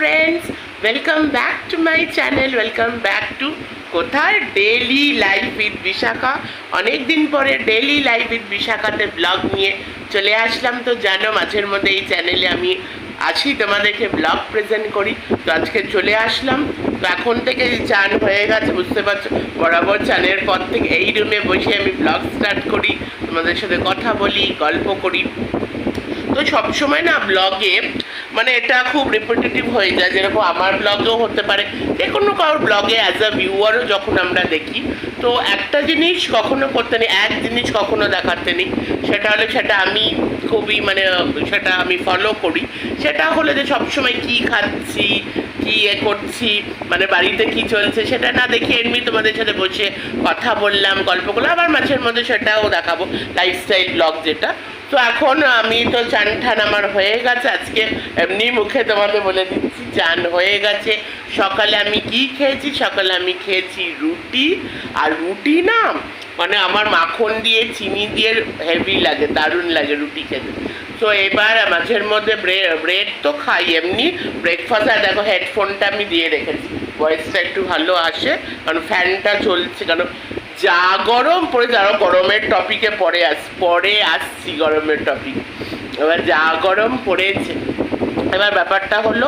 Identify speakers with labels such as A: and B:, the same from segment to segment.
A: Friends welcome back to my channel welcome back to কোথায় daily life with Bishakha অনেক দিন পরে ডেলি লাইফ উইথ বিশাখাতে ব্লগ নিয়ে চলে আসলাম। তো জানো, মাঝের মধ্যে এই চ্যানেলে আমি আছি, তোমাদেরকে ব্লগ প্রেজেন্ট করি। তো আজকে চলে আসলাম। তো এখন থেকে চান হয়ে গেছে, বুঝতে পারছ, বরাবর চানের পর থেকে এই রুমে বসে আমি ব্লগ স্টার্ট করি, তোমাদের সাথে কথা বলি, গল্প করি। তো সবসময় না ব্লগে মানে এটা খুব রিপিটেটিভ হয়ে যায়। যেরকম আমার ব্লগেও হতে পারে, যে কোনো কারোর ব্লগে অ্যাজ আ ভিউয়ারও যখন আমরা দেখি, তো একটা জিনিস কখনো করতে নেই, এক জিনিস কখনো দেখাতে নেই, সেটা হলে সেটা আমি খুবই মানে সেটা আমি ফলো করি, সেটা হলে যে সবসময় কী খাচ্ছি কি এ করছি মানে বাড়িতে কি চলছে সেটা না দেখি এমনি তোমাদের সাথে বসে কথা বললাম, গল্প করলাম, আবার মাঝের মধ্যে সেটাও দেখাবো লাইফস্টাইল ব্লগ যেটা। তো এখন আমি তো চান ঠান আমার হয়ে গেছে, আজকে এমনি মুখে তোমাদের বলে দিচ্ছি, চান হয়ে গেছে। সকালে আমি কি খেয়েছি? সকালে আমি খেয়েছি রুটি, আর রুটি না মানে আমার মাখন দিয়ে, চিনি দিয়ে হেভি লাগে, দারুণ লাগে রুটি খেতে। তো এবার মাঝের মধ্যে ব্রেড তো খাই, এমনি ব্রেকফাস্ট আর দেখো হেডফোনটা আমি দিয়ে রেখেছি। ভয়েসটা একটু ভালো আসে, কারণ ফ্যানটা চলছে, কারণ যা গরম পড়ে যারা গরমের টপিকে পরে আস, পরে আসছি গরমের টপিক এবার যা গরম পড়েছে এবার ব্যাপারটা হলো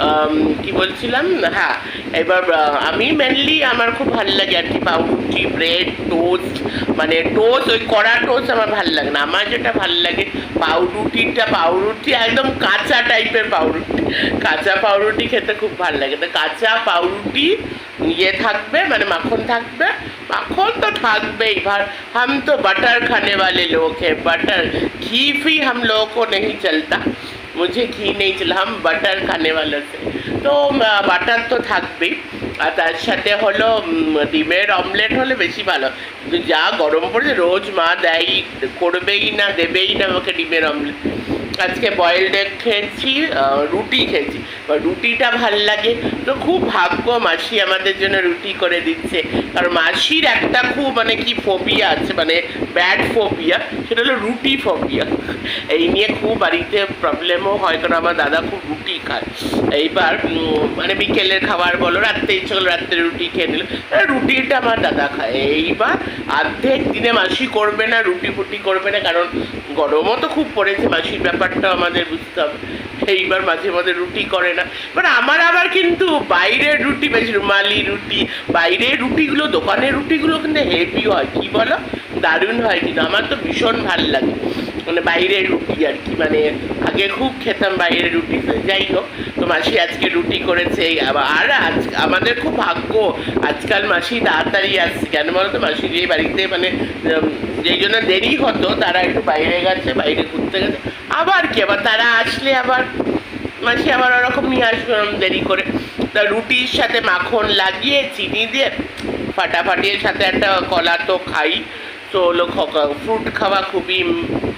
A: আম, কি বলছিলাম হ্যাঁ এবার আহ, আমি মেনলি আমার খুব ভালো লাগে আর কি পাউরুটি ব্রেড টোস্ট মানে টোস্ট ওই কড়া টোস্ট আমার ভালো লাগে না আমার যেটা ভালো লাগে পাউরুটিটা পাউরুটি একদম কাঁচা টাইপের পাউরুটি কাঁচা পাউরুটি খেতে খুব ভালো লাগে তো কাঁচা পাউরুটি ইয়ে থাকবে মানে মাখন থাকবে মাখন তো থাকবেই ভার हम तो बटर खाने वाले लोग हैं बटर घी भी हम लोगों को नहीं चलता मुझे घी नहीं चला हम বাটার খানে वाले से তো বাটার তো থাকবেই আর তার সাথে হলো উম, ডিমের অমলেট হলে বেশি ভালো কিন্তু যা গরম পড়েছে রোজ মা দেয় করবেই না দেবেই না আমাকে ডিমের অমলেট আজকে বয়েলড এগ খেয়েছি রুটি খেয়েছি। রুটিটা ভালো লাগে। তো খুব ভাগ্য মাসি আমাদের জন্য রুটি করে দিচ্ছে। কারণ মাসির একটা খুব মানে কি ফোবিয়া আছে মানে ব্যাড ফোবিয়া সেটা হলো রুটি ফোবিয়া এই নিয়ে খুব বাড়িতে প্রবলেমও হয়, কারণ আমার দাদা খুব রুটি খায়। এইবার মানে বিকেলের খাবার বলো, রাত্রে ইচ্ছে করল রাত্রে রুটি খেয়ে নিল। রুটিটা আমার দাদা খায়। এইবার অর্ধেক দিনে মাসি করবে না, রুটি ফুটি করবে না, কারণ গরমও তো খুব পড়েছে, মাসির ব্যাপারটা আমাদের বুঝতে হবে এইবার মাঝে মাঝে রুটি করে না। এবার আমার আবার কিন্তু বাইরের রুটি বেশ রুমালি রুটি। বাইরের রুটিগুলো, দোকানের রুটিগুলো কিন্তু হেভি হয়, কি বলো? দারুণ হয় কিন্তু। আমার তো ভীষণ ভালো লাগে। মানে বাইরের রুটি আর কি। মানে আগে খুব খেতাম বাইরের রুটি যাই হোক, তো মাসি আজকে রুটি করেছে। আর আজ, আমাদের খুব ভাগ্য। আজকাল মাসি তাড়াতাড়ি আসছে। কেন বলো তো? মাসি যে বাড়িতে মানে যেই জন্য দেরি হতো, তারা একটু বাইরে গেছে, বাইরে ঘুরতে গেছে। আবার কি, আবার তারা আসলে আবার মাসি আবার ওরকম নিয়ে আসবে দেরি করে। তা রুটির সাথে মাখন লাগিয়ে, চিনি দিয়ে ফাটাফাটির সাথে একটা কলা তো খাই। তো হলো ফ্রুট খাওয়া খুবই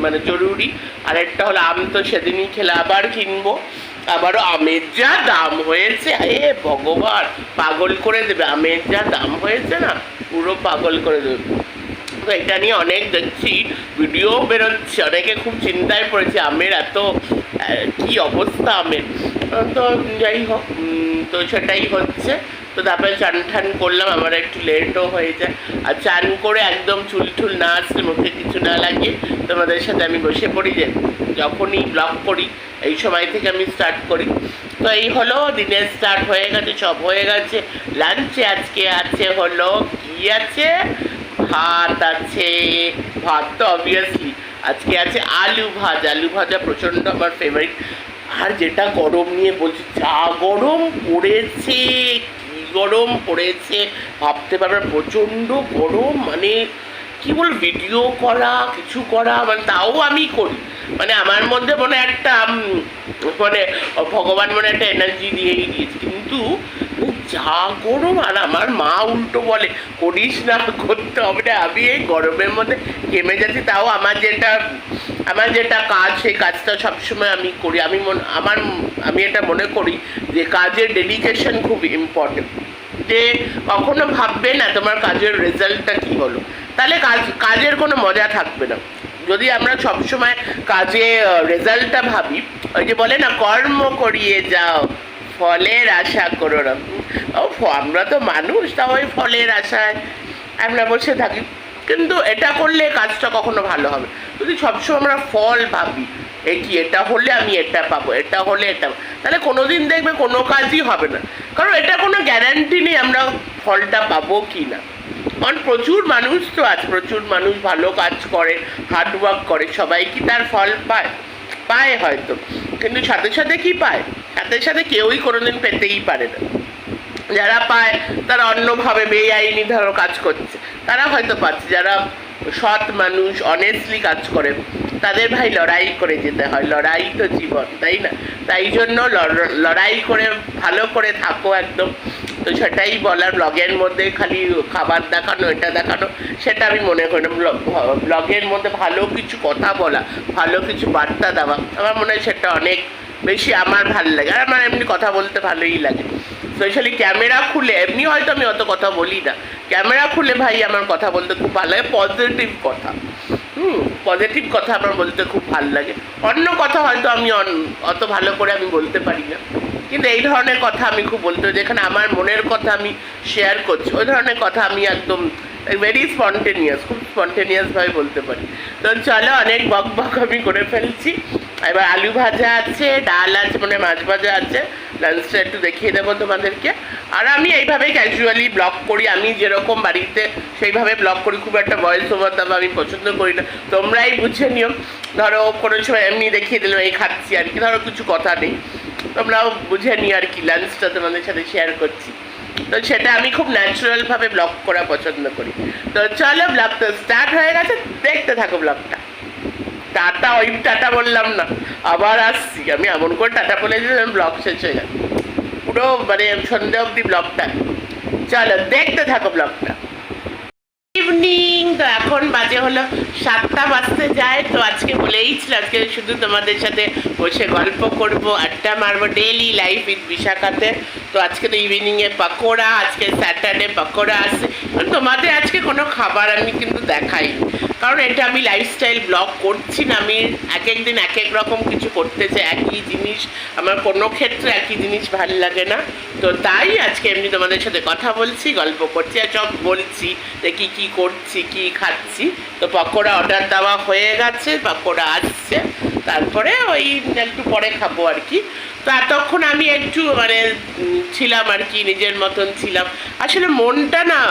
A: মানে জরুরি। আর একটা হলো আম তো সেদিনই খেলে আবার কিনবো। আবারও আমের যা দাম হয়েছে হে ভগবান, পাগল করে দেবে। আমের যা দাম হয়েছে না, পুরো পাগল করে দেবে। এটা নিয়ে অনেক দেখছি ভিডিও বেরোচ্ছে। অনেকে খুব চিন্তায় পড়েছে, আমের এত কি অবস্থা আমের? তো যাই হোক তো সেটাই হচ্ছে। তো তারপরে চান ঠান করলাম, আমার একটু লেটও হয়ে যায় আর চান করে একদম চুল টুল না আসলে মুখে কিছু না লাগিয়ে তোমাদের সাথে আমি বসে পড়ি যে, যখনই ব্লগ করি, এই সময় থেকে আমি স্টার্ট করি। তো এই হলো দিনের স্টার্ট হয়ে গেছে, সব হয়ে গেছে। লাঞ্চে আজকে আছে হলো, কি আছে? ভাত আছে, ভাত তো অবভিয়াসলি আজকে আছে আলু ভাজা। আলু ভাজা প্রচণ্ড আমার ফেভারিট আর যেটা গরম নিয়ে বলছি, যা গরম পড়েছে, কি গরম পড়েছে, ভাবতে পারবে প্রচণ্ড গরম মানে কি বল ভিডিও করা, কিছু করা মানে তাও আমি করি। মানে আমার মধ্যে মনে একটা মানে ভগবান মনে একটা এনার্জি দিয়েই দিয়েছে কিন্তু যা গরম, আর আমার মা উল্টো বলে, করিস না, করতে হবে না। আমি এই গরমের মধ্যে ঘেমে যাচ্ছি। তাও আমার যেটা আমার যেটা কাজ, সেই কাজটা সবসময় আমি করি। আমি মন, আমার, আমি এটা মনে করি যে কাজের ডেডিকেশন খুব ইম্পর্টেন্ট যে কখনো ভাববে না তোমার কাজের রেজাল্টটা কি হলো। তাহলে কাজ, কাজের কোনো মজা থাকবে না। যদি আমরা সবসময় কাজে রেজাল্টটা ভাবি, ওই যে বলে না, কর্ম করিয়ে যাও, ফলের আশা করো না। আমরা তো মানুষ, তা ওই ফলের আশায় আমরা বসে থাকি। কিন্তু এটা করলে কাজটা কখনো ভালো হবে। যদি সবসময় আমরা ফল ভাবি এই কি, এটা হলে আমি এটা পাবো, এটা হলে এটা। তাহলে কোনোদিন দেখবে কোনো কাজই হবে না। কারণ এটা কোনো গ্যারান্টি নেই আমরা ফলটা পাবো কি না। কারণ প্রচুর মানুষ তো আছে প্রচুর মানুষ ভালো কাজ করে হার্ডওয়ার্ক করে, সবাই কি তার ফল পায়? পায় হয়তো, কিন্তু সাথে সাথে কি পায়? সাথে সাথে কেউই কোনোদিন পেতেই পারে না। যারা পায়, তারা অন্যভাবে বেআইনি ধরো কাজ করছে। তারা হয়তো পাচ্ছে, যারা সৎ মানুষ অনেস্টলি কাজ করে, তাদের ভাই লড়াই করে যেতে হয়, লড়াই তো জীবন, তাই না? তাই জন্য লড়- লড়াই করে, ভালো করে থাকো একদম। তো সেটাই বলার ব্লগের মধ্যে খালি খাবার দেখানো, এটা দেখানো, সেটা আমি মনে করি না। ব্লগের মধ্যে ভালো কিছু কথা বলা, ভালো কিছু বার্তা দেওয়া, আমার মনে হয় সেটা অনেক বেশি আমার ভালো লাগে। আর আমার এমনি কথা বলতে ভালোই লাগে। স্পেশালি ক্যামেরা খুলে, এমনি হয়তো আমি অত কথা বলি না। ক্যামেরা খুলে ভাই আমার কথা বলতে খুব ভালো লাগে পজিটিভ কথা। হুম পজিটিভ কথা আমার বলতে খুব ভালো লাগে। অন্য কথা হয়তো আমি অত ভালো করে আমি বলতে পারি না। কিন্তু এই ধরনের কথা আমি খুব বলতে যেখানে আমার মনের কথা আমি শেয়ার করছি, ওই ধরনের কথা আমি একদম ভেরি স্পন্টেনিয়াস খুব স্পন্টেনিয়াসভাবে বলতে পারি। তো চলো অনেক বক বক আমি করে ফেলছি। এবার আলু ভাজা আছে, ডাল আছে মানে মাছ ভাজা আছে। লাঞ্চটা একটু দেখিয়ে দেবো তোমাদেরকে। আর আমি এইভাবে ক্যাজুয়ালি ব্লগ করি। আমি যেরকম বাড়িতে সেইভাবে ব্লগ করি, খুব একটা ভয়েস ওভার দেওয়া আমি পছন্দ করি না। তোমরাই বুঝে নিও। ধরো কোনো সময় এমনি দেখিয়ে দিলাম, এই খাচ্ছি আর কি। ধরো কিছু কথা নেই। তোমরাও বুঝে নিও আর কি লাঞ্চটা তোমাদের সাথে শেয়ার করছি। তো সেটা আমি খুব ন্যাচারালভাবে ব্লগ করা পছন্দ করি। তো চলো ব্লগ তো স্টার্ট হয়ে গেছে, দেখতে থাকো ব্লগটা টাটা, ওই টাটা বললাম না, আবার আসছি। আমি এমন করে টাটা বলে দিলাম ব্লগ শেষ হয়ে গেছে। পুরো মানে সন্ধ্যা অবধি ব্লগটা চলো দেখতে থাকো ব্লগটা ইভিনিং তো এখন বাজে হলো সাতটা বাজতে যায়। তো আজকে বলেইছিল আজকে শুধু তোমাদের সাথে বসে গল্প করব, আড্ডা মারবো ডেইলি লাইফ ইন বিশাখাতে। তো আজকে তো ইভিনিংয়ে পকোড়া, আজকে স্যাটারডে পকোড়া আছে। তোমাদের আজকে কোনো খাবার আমি কিন্তু দেখাই কারণ এটা আমি লাইফস্টাইল ব্লগ করছি না, আমি এক এক দিন এক এক রকম কিছু করতে চাই, একই জিনিস, আমার কোনো ক্ষেত্রে একই জিনিস ভালো লাগে না। তো তাই আজকে এমনি তোমাদের সাথে কথা বলছি, গল্প করছি, আর সব বলছি যে কী কী করছি, কী খাচ্ছি। তো পকোড়া অর্ডার দেওয়া হয়ে গেছে, পকোড়া আসছে, তারপরে ওই একটু পরে খাব আর কি। তো এতক্ষণ আমি একটু মানে ছিলাম আর কি, নিজের মতন ছিলাম। আসলে মনটা না,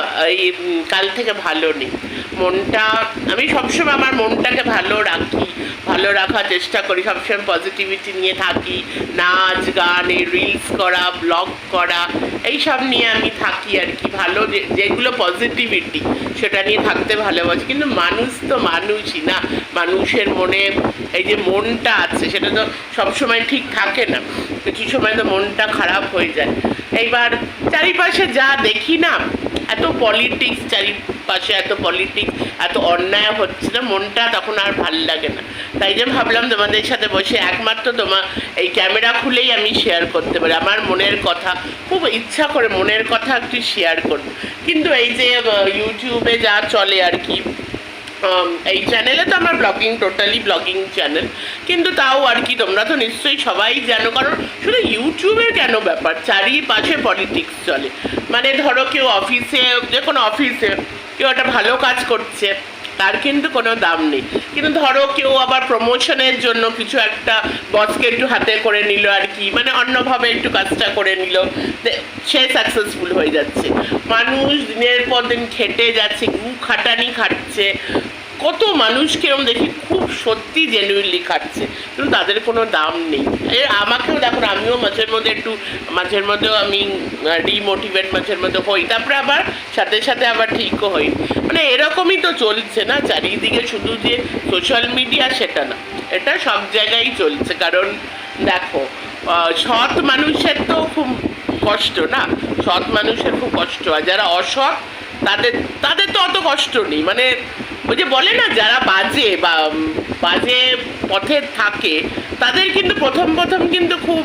A: এই কাল থেকে ভালো নেই। মনটা, আমি সবসময় আমার মনটাকে ভালো রাখি, ভালো রাখার চেষ্টা করি, সবসময় পজিটিভিটি নিয়ে থাকি, নাচ, গান এই রিলস করা ব্লগ করা, এইসব নিয়ে আমি থাকি আর কি, ভালো যেগুলো পজিটিভিটি সেটা নিয়ে থাকতে ভালোবাসি, কিন্তু মানুষ তো মানুষই না, মানুষের মনে এই যে মনটা আছে, সেটা তো সবসময় ঠিক থাকে না, কিছু সময় তো মনটা খারাপ হয়ে যায়। এইবার চারিপাশে যা দেখি না, এত পলিটিক্স চারিপাশে এত পলিটিক্স এত অন্যায় হচ্ছে না, মনটা তখন আর ভালো লাগে না। তাই যে ভাবলাম তোমাদের সাথে বসে একমাত্র তোমার এই ক্যামেরা খুলেই আমি শেয়ার করতে পারি। আমার মনের কথা, খুব ইচ্ছা করে মনের কথা একটু শেয়ার করব। কিন্তু এই যে ইউটিউবে যা চলে আর কি এই চ্যানেলে তো আমার ব্লগিং টোটালি ব্লগিং চ্যানেল কিন্তু তাও আর কি তোমরা তো নিশ্চয়ই সবাই জানো, কারণ শুধু ইউটিউবের কেন ব্যাপার? চারিপাশে পলিটিক্স চলে। মানে ধরো কেউ অফিসে যে কোনো অফিসে কেউ একটা ভালো কাজ করছে, তার কিন্তু কোনো দাম নেই। কিন্তু ধরো কেউ আবার প্রমোশনের জন্য কিছু একটা বসকে একটু হাতে করে নিল আর কি মানে অন্যভাবে একটু কাজটা করে নিল সে সাকসেসফুল হয়ে যাচ্ছে। মানুষ দিনের পর দিন খেটে যাচ্ছে, গু খাটানি খাটছে কত মানুষকে এরকম দেখি খুব সত্যি জেনুইনলি খাচ্ছে। কিন্তু তাদের কোনো দাম নেই। আমাকেও দেখুন, আমিও মাঝের মধ্যে একটু, মাঝের মধ্যেও আমি ডিমোটিভেট মাঝের মধ্যে হই। তারপরে আবার সাথে সাথে আবার ঠিকও হই। মানে এরকমই তো চলছে না, চারিদিকে শুধু যে সোশ্যাল মিডিয়া সেটা না। এটা সব জায়গায় চলছে। কারণ দেখো সৎ মানুষের তো খুব কষ্ট না? সৎ মানুষের খুব কষ্ট। আর যারা অসৎ, তাদের তাদের তো অত কষ্ট নেই। মানে যে বলে না যারা বাজে বা উম, বাজে পথে থাকে তাদের কিন্তু প্রথম প্রথম কিন্তু খুব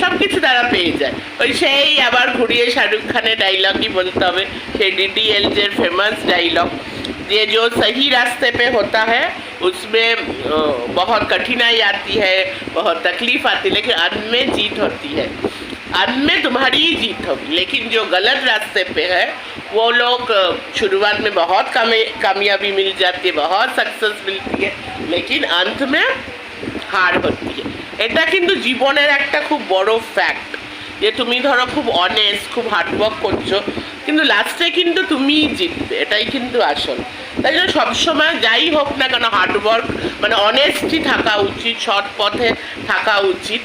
A: সব কিছু তারা পেয়ে যায় ওই সেই আবার ঘুরিয়ে শাহরুখ খানের ডায়লগই বলতে হবে সেই ডিডিএল যে ফেমাস ডায়লগ ये जो सही रास्ते पे होता है उसमें अ, बहुत कठिनाई आती है बहुत तकलीफ आती है लेकिन अंत में जीत होती है अंत में तुम्हारी ही जीत होगी लेकिन जो गलत रास्ते पे है वो लोग अ, शुरुआत में बहुत कामे- कामयाबी मिल जाती है बहुत सक्सेस मिलती है लेकिन अंत में হার হচ্ছে এটা কিন্তু জীবনের একটা খুব বড় ফ্যাক্ট যে তুমি ধরো খুব অনেস্ট খুব হার্ডওয়ার্ক করছো কিন্তু লাস্টে কিন্তু তুমিই জিতবে এটাই কিন্তু আসল তাই জন্য সবসময় যাই হোক না কেন হার্ডওয়ার্ক মানে অনেস্টি থাকা উচিত সৎ পথে থাকা উচিত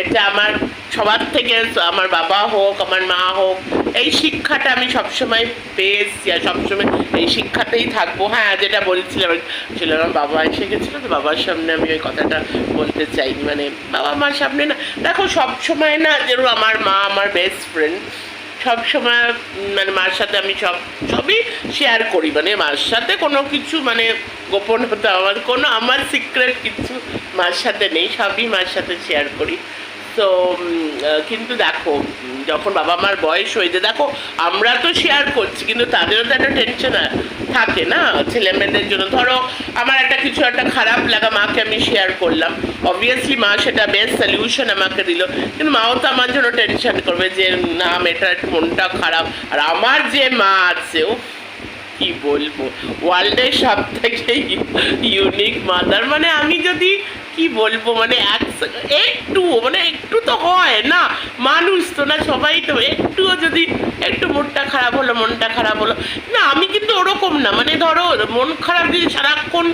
A: এটা আমার সবার থেকে, আমার বাবা হোক, আমার মা হোক, এই শিক্ষাটা আমি সবসময় পেয়ে এসেছি আর সবসময় এই শিক্ষাতেই থাকব। হ্যাঁ যেটা বলছিলাম, ছিল আমার বাবা এসে গেছিল তো বাবার সামনে আমি ওই কথাটা বলতে চাইনি। মানে বাবা মার সামনে না, দেখো সবসময় না যেরকম আমার মা, আমার বেস্ট ফ্রেন্ড সবসময় মানে মার সাথে আমি সব, সবই শেয়ার করি। মানে মার সাথে কোনো কিছু মানে গোপন হতে আমার, কোনো আমার সিক্রেট কিছু মার সাথে নেই, সবই মার সাথে শেয়ার করি। তো কিন্তু দেখো যখন বাবা মার বয়স হয়েছে, দেখো, আমরা তো শেয়ার করছি, কিন্তু তাদেরও তো একটা টেনশন থাকে না? ছেলে মেয়েদের জন্য। ধরো, আমার একটা কিছু একটা খারাপ লাগা মাকে আমি শেয়ার করলাম। অবভিয়াসলি মা সেটা বেস্ট সলিউশন আমাকে দিল। কিন্তু মাও তো আমার জন্য টেনশন করবে যে, না, মেয়েটার মনটা খারাপ। আর আমার যে মা আছে ও কি বলব? ওয়ার্ল্ডের সব থেকে ইউনিক মাদার মানে আমি যদি কি বলব মানে একটু মানে একটু তো হয় না। মানুষ তো না, সবাই তো একটুও যদি একটু মনটা খারাপ হলো, মনটা খারাপ হলো। না, আমি কিন্তু ওরকম না মানে ধরো মন খারাপ যদি সারাক্ষণ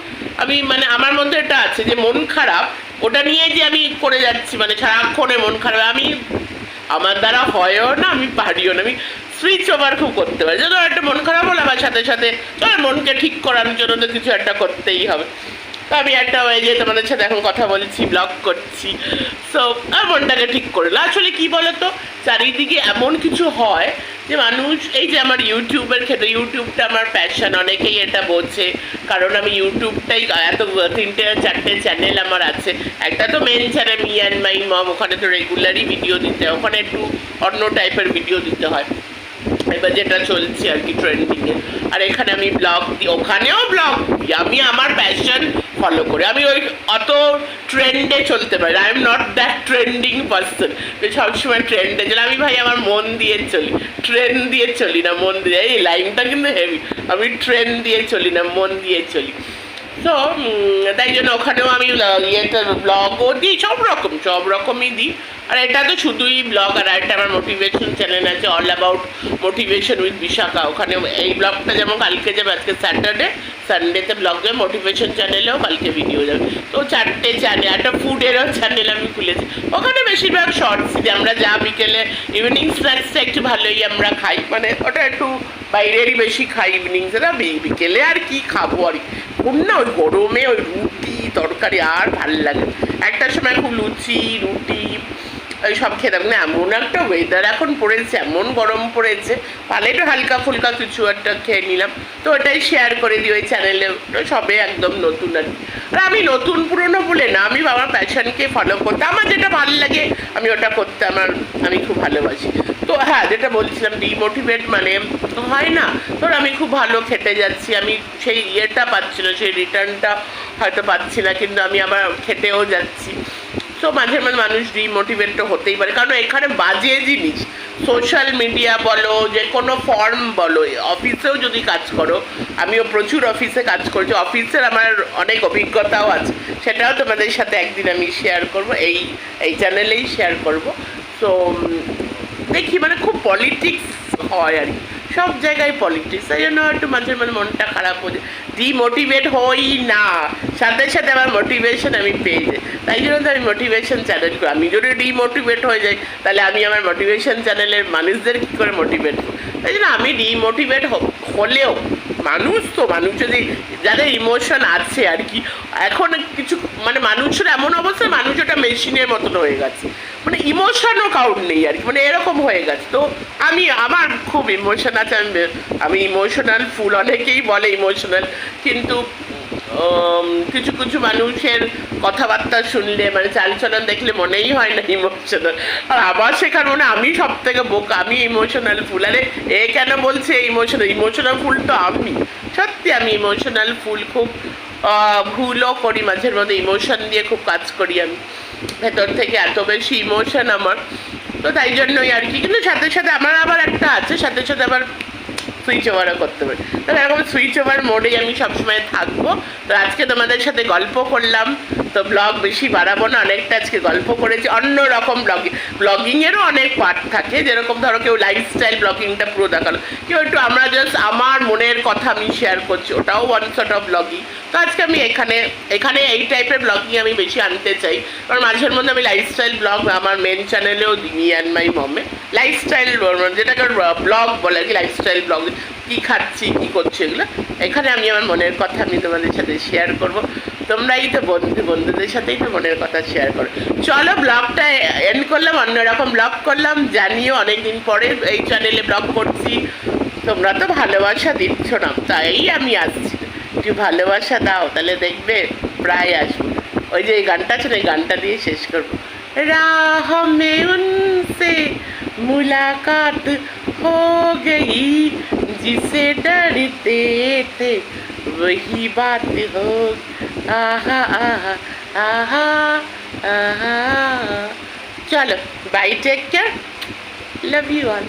A: আমি মানে আমার মধ্যে এটা আছে যে মন খারাপ, ওটা নিয়ে যে আমি করে যাচ্ছি মানে সারাক্ষণে মন খারাপ, আমি, আমার দ্বারা হয়ও না, আমি পারিও না, আমি সুইচ ওভার খুব করতে পারি। যদি একটা মন খারাপ হলো আমার সাথে সাথে মনকে ঠিক করার জন্য তো কিছু একটা করতেই হবে। আমি একটা হয়ে যে তোমাদের সাথে এখন কথা বলছি ব্লগ করছি। সো আর মনটাকে ঠিক করে না। আসলে কি বলতো? চারিদিকে এমন কিছু হয় যে মানুষ, এই যে আমার ইউটিউবের ক্ষেত্রে, ইউটিউবটা আমার প্যাশন অনেকেই এটা বোঝে। কারণ আমি ইউটিউবটাই এত তিনটে, চারটে চ্যানেল আমার আছে। একটা তো main channel me and my mom ওখানে তো রেগুলারই ভিডিও দিতে হয়। ওখানে একটু অন্য টাইপের ভিডিও দিতে হয়। এবার যেটা চলছে আর কি ট্রেন্ডিংয়ে আর এখানে আমি ব্লগ দিই ওখানেও ব্লগ দিই আমি আমার প্যাশন ফলো করি। আমি ওই অত ট্রেন্ডে চলতে পারি I am not that trending person সবসময় ট্রেন্ডে চলে। আমি ভাই আমার মন দিয়ে চলি। ট্রেন্ড দিয়ে চলি না, মন দিয়ে। এই লাইনটা কিন্তু হেভি আমি ট্রেন দিয়ে চলি না, মন দিয়ে চলি। তো তাই জন্য ওখানেও আমি ইয়েটা ব্লগও দিই, সব রকম, সব রকমই দিই। আর এটা তো শুধুই ব্লগ আর একটা আমার মোটিভেশন চ্যানেল আছে all about motivation with Bishakha ওখানে এই ব্লগটা যেমন কালকে যাবে, আজকে স্যাটারডে সানডেতে ব্লগ যাবে মোটিভেশন চ্যানেলেও কালকে ভিডিও যাবে তো চারটে চ্যানেল একটা ফুডেরও চ্যানেল আমি খুলেছি। ওখানে বেশিরভাগ শর্টস যে আমরা যা বিকেলে ইভিনিং স্ন্যাক্সটা একটু ভালোই আমরা খাই। মানে ওটা একটু বাইরেরই বেশি খাই ইভিনিংসে না বিকেলে আর কি খাব আর কি। না, ওই গরমে ওই রুটি, তরকারি আর ভালো লাগে একটা সময় খুব লুচি, রুটি ওই সব খেতাম না, এমন একটা ওয়েদার এখন পড়েছে, এমন গরম পড়েছে। তাহলে একটু হালকা ফুলকা কিছু একটা খেয়ে নিলাম। তো ওটাই শেয়ার করে দিই ওই চ্যানেলে সবে একদম নতুন আর। আর আমি নতুন পুরনো বলে না, আমি বাবার প্যাশনকে ফলো করতে, আমার যেটা ভালো লাগে, আমি ওটা করতে, আমার, আমি খুব ভালোবাসি। তো হ্যাঁ যেটা বলছিলাম ডিমোটিভেট মানে হয় না। ধর আমি খুব ভালো খেতে যাচ্ছি, আমি সেই ইয়েটা পাচ্ছি না, সেই রিটার্নটা হয়তো পাচ্ছি না, কিন্তু আমি আবার খেতেও যাচ্ছি। তো মাঝে মাঝে মানুষ ডিমোটিভেট তো হতেই পারে। কারণ এখানে বাজে জিনিস। সোশ্যাল মিডিয়া বলো, যে কোনো ফর্ম বলো অফিসেও যদি কাজ করো, আমিও প্রচুর অফিসে কাজ করছি। অফিসের আমার অনেক অভিজ্ঞতাও আছে। সেটাও তোমাদের সাথে একদিন আমি শেয়ার করব। এই এই চ্যানেলেই শেয়ার করব। তো দেখি মানে খুব পলিটিক্স হয় আর কি। সব জায়গায় পলিটিক্স তাই জন্য একটু মাঝে মাঝে মনটা খারাপ হয়ে যায়। ডিমোটিভেট হই না। সাথে সাথে আমার মোটিভেশন আমি পেয়ে যাই। তাই জন্য তো আমি মোটিভেশন চ্যানেল করি। আমি যদি ডিমোটিভেট হয়ে যাই, তাহলে আমি আমার মোটিভেশন চ্যানেলের মানুষদের কী করে মোটিভেট করব? তাই জন্য আমি ডিমোটিভেট হলেও মানুষ তো, মানুষ যদি যাদের ইমোশন আছে আর কি, এখন কিছু মানে মানুষের এমন অবস্থায় মানুষ ওটা মেশিনের মতন হয়ে গেছে। মানে ইমোশনও কাউন্ট নেই আর কি। মানে এরকম হয়ে গেছে। তো আমি, আমার খুব ইমোশন আছে। আমি আমি ইমোশনাল ফুল অনেকেই বলে ইমোশনাল কিন্তু কিছু কিছু মানুষের কথাবার্তা শুনলে মানে চালচলন দেখলে মনেই হয় না ইমোশনাল আর আবার শেখার মনে আমি সব থেকে বোকা, আমি ইমোশনাল ফুল আরে, এ কেন বলছে ইমোশনাল ইমোশনাল ফুল তো আমি। সত্যি আমি ইমোশনাল ফুল খুব ভুলও করি মাঝের মধ্যে। ইমোশন দিয়ে খুব কাজ করি আমি। ভেতর থেকে এত বেশি ইমোশন আমার। তো তাই জন্যই আর কি। কিন্তু সাথে সাথে আমার আবার একটা আছে, সাথে সাথে আবার সুইচ ওভারও করতে পারি। তো এরকম সুইচ ওভার মোডেই আমি সবসময় থাকব। তো আজকে তোমাদের সাথে গল্প করলাম। তো ব্লগ বেশি বাড়াবো না, অনেকটা আজকে গল্প করেছি। অন্য রকম ব্লগিং ব্লগিংয়েরও অনেক পার্ট থাকে। যেরকম ধরো কেউ লাইফস্টাইল ব্লগিংটা পুরো দেখাল। কেউ একটু আমরা জাস্ট আমার মনের কথা আমি শেয়ার করছি। ওটাও ওয়ান সর্ট অফ ব্লগিং তো আজকে আমি এখানে এখানে এই টাইপের ব্লগিং আমি বেশি আনতে চাই। কারণ মাঝের মধ্যে আমি লাইফস্টাইল ব্লগ আমার মেন চ্যানেলেও দিই অ্যান্ড মাই মমে লাইফস্টাইল যেটাকে ব্লগ বলে আর কি লাইফস্টাইল ব্লগ কী খাচ্ছি কী করছি এগুলো এখানে আমি আমার মনের কথা আমি তোমাদের সাথে শেয়ার করব তোমরাই তো বন্ধু বন্ধুদের সাথেই তো মনের কথা শেয়ার করো চলো ব্লগটা এন্ড করলাম অন্যরকম ব্লগ করলাম জানিও অনেকদিন পরে এই চ্যানেলে ব্লগ করছি তোমরা তো ভালোবাসা দিচ্ছ না তাই আমি আসছি একটু ভালোবাসা দাও তাহলে দেখবে প্রায় আসবো ওই যে এই গানটা আছে না এই গানটা দিয়ে শেষ করবো राह में उनसे मुलाकात हो गई जिसे डरते थे वही बात हो आहा आहा आहा आहा चलो bye take care love you all